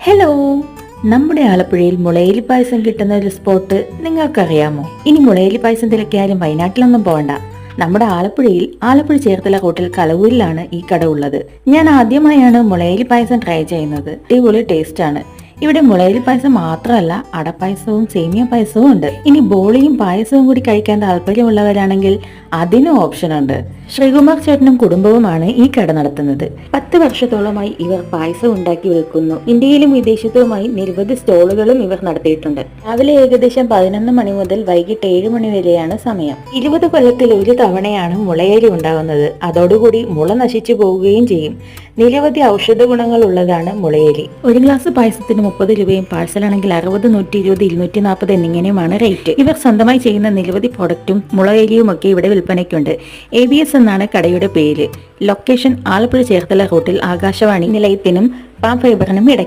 Hello നമ്മുടെ ആലപ്പുഴയിൽ മുളയിലി പായസം കിട്ടുന്ന ഒരു സ്പോട്ട് നിങ്ങൾക്കറിയാമോ? ഇനി മുളയിലി പായസം തിരക്കിയാലും വയനാട്ടിലൊന്നും പോകണ്ട നമ്മുടെ ആലപ്പുഴയിൽ ആലപ്പുഴ ചേർത്തല ഹോട്ടൽ കലവൂരിലാണ് ഈ കട ഉള്ളത്. ഞാൻ ആദ്യമായാണ് മുളയിലി പായസം ട്രൈ ചെയ്യുന്നത്. അടിപൊളി ടേസ്റ്റ് ആണ്. ഇവിടെ മുളയിലി പായസം മാത്രമല്ല അടപ്പായസവും സേമിയ പായസവും ഉണ്ട്. ഇനി ബോളിയും പായസവും കൂടി കഴിക്കാൻ താല്പര്യമുള്ളവരാണെങ്കിൽ അതിനും ഓപ്ഷൻ ഉണ്ട്. ശ്രീകുമാർ ചേട്ടനും കുടുംബവുമാണ് ഈ കട നടത്തുന്നത്. പത്ത് വർഷത്തോളമായി ഇവർ പായസം ഉണ്ടാക്കി വിൽക്കുന്നു. ഇന്ത്യയിലും വിദേശത്തുമായി നിരവധി സ്റ്റോളുകളും ഇവർ നടത്തിയിട്ടുണ്ട്. രാവിലെ ഏകദേശം പതിനൊന്ന് മണി മുതൽ വൈകിട്ട് ഏഴ് മണി വരെയാണ് സമയം. ഇരുപത് കൊല്ലത്തിൽ ഒരു തവണയാണ് മുളയരി ഉണ്ടാകുന്നത്. അതോടുകൂടി മുള നശിച്ചു പോവുകയും ചെയ്യും. നിരവധി ഔഷധ ഗുണങ്ങൾ ഉള്ളതാണ് മുളയരി. ഒരു ഗ്ലാസ് പായസത്തിന് മുപ്പത് രൂപയും പാഴ്സലാണെങ്കിൽ അറുപത് നൂറ്റി ഇരുപത് ഇരുന്നൂറ്റി നാൽപ്പത് എന്നിങ്ങനെയുമാണ് റേറ്റ്. ഇവർ സ്വന്തമായി ചെയ്യുന്ന നിരവധി പ്രൊഡക്റ്റും മുളയരിയും ഒക്കെ ഇവിടെ വിൽപ്പനയ്ക്കുണ്ട്. എ ബി എസ് എന്നാണ് കടയുടെ പേര്. ലൊക്കേഷൻ ആലപ്പുഴ ചേർത്തല റൂട്ടിൽ ആകാശവാണി നിലയത്തിനും പാം ഫൈബറിനും ഇടയ്ക്ക്.